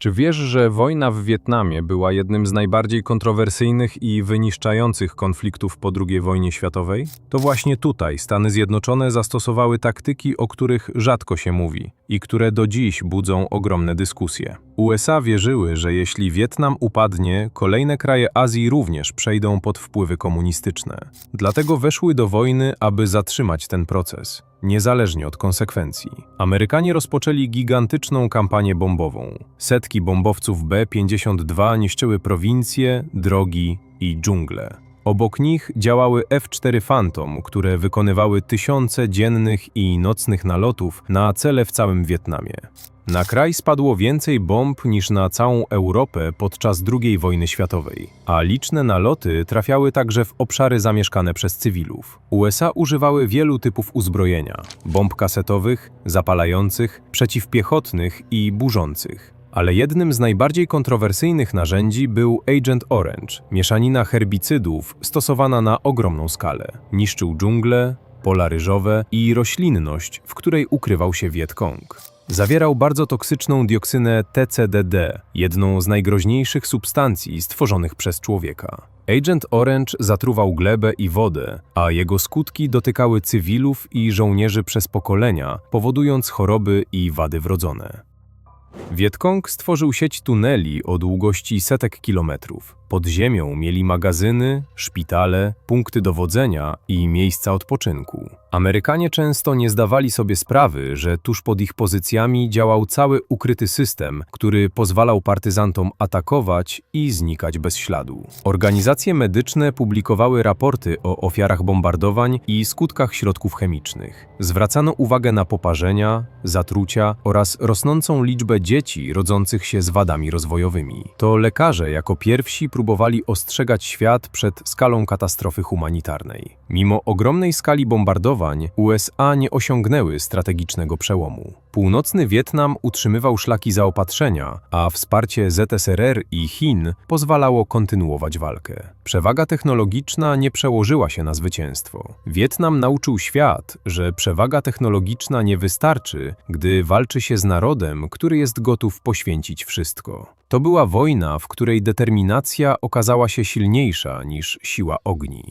Czy wiesz, że wojna w Wietnamie była jednym z najbardziej kontrowersyjnych i wyniszczających konfliktów po II wojnie światowej? To właśnie tutaj Stany Zjednoczone zastosowały taktyki, o których rzadko się mówi i które do dziś budzą ogromne dyskusje. USA wierzyły, że jeśli Wietnam upadnie, kolejne kraje Azji również przejdą pod wpływy komunistyczne. Dlatego weszły do wojny, aby zatrzymać ten proces niezależnie od konsekwencji. Amerykanie rozpoczęli gigantyczną kampanię bombową. Setki bombowców B-52 niszczyły prowincje, drogi i dżungle. Obok nich działały F-4 Phantom, które wykonywały tysiące dziennych i nocnych nalotów na cele w całym Wietnamie. Na kraj spadło więcej bomb niż na całą Europę podczas II wojny światowej, a liczne naloty trafiały także w obszary zamieszkane przez cywilów. USA używały wielu typów uzbrojenia: bomb kasetowych, zapalających, przeciwpiechotnych i burzących. Ale jednym z najbardziej kontrowersyjnych narzędzi był Agent Orange, mieszanina herbicydów stosowana na ogromną skalę. Niszczył dżungle, pola ryżowe i roślinność, w której ukrywał się Wietkong. Zawierał bardzo toksyczną dioksynę TCDD, jedną z najgroźniejszych substancji stworzonych przez człowieka. Agent Orange zatruwał glebę i wodę, a jego skutki dotykały cywilów i żołnierzy przez pokolenia, powodując choroby i wady wrodzone. Wietkong stworzył sieć tuneli o długości setek kilometrów. Pod ziemią mieli magazyny, szpitale, punkty dowodzenia i miejsca odpoczynku. Amerykanie często nie zdawali sobie sprawy, że tuż pod ich pozycjami działał cały ukryty system, który pozwalał partyzantom atakować i znikać bez śladu. Organizacje medyczne publikowały raporty o ofiarach bombardowań i skutkach środków chemicznych. Zwracano uwagę na poparzenia, zatrucia oraz rosnącą liczbę dzieci rodzących się z wadami rozwojowymi. To lekarze jako pierwsi próbowali ostrzegać świat przed skalą katastrofy humanitarnej. Mimo ogromnej skali bombardowań, USA nie osiągnęły strategicznego przełomu. Północny Wietnam utrzymywał szlaki zaopatrzenia, a wsparcie ZSRR i Chin pozwalało kontynuować walkę. Przewaga technologiczna nie przełożyła się na zwycięstwo. Wietnam nauczył świat, że przewaga technologiczna nie wystarczy, gdy walczy się z narodem, który jest gotów poświęcić wszystko. To była wojna, w której determinacja okazała się silniejsza niż siła ogni.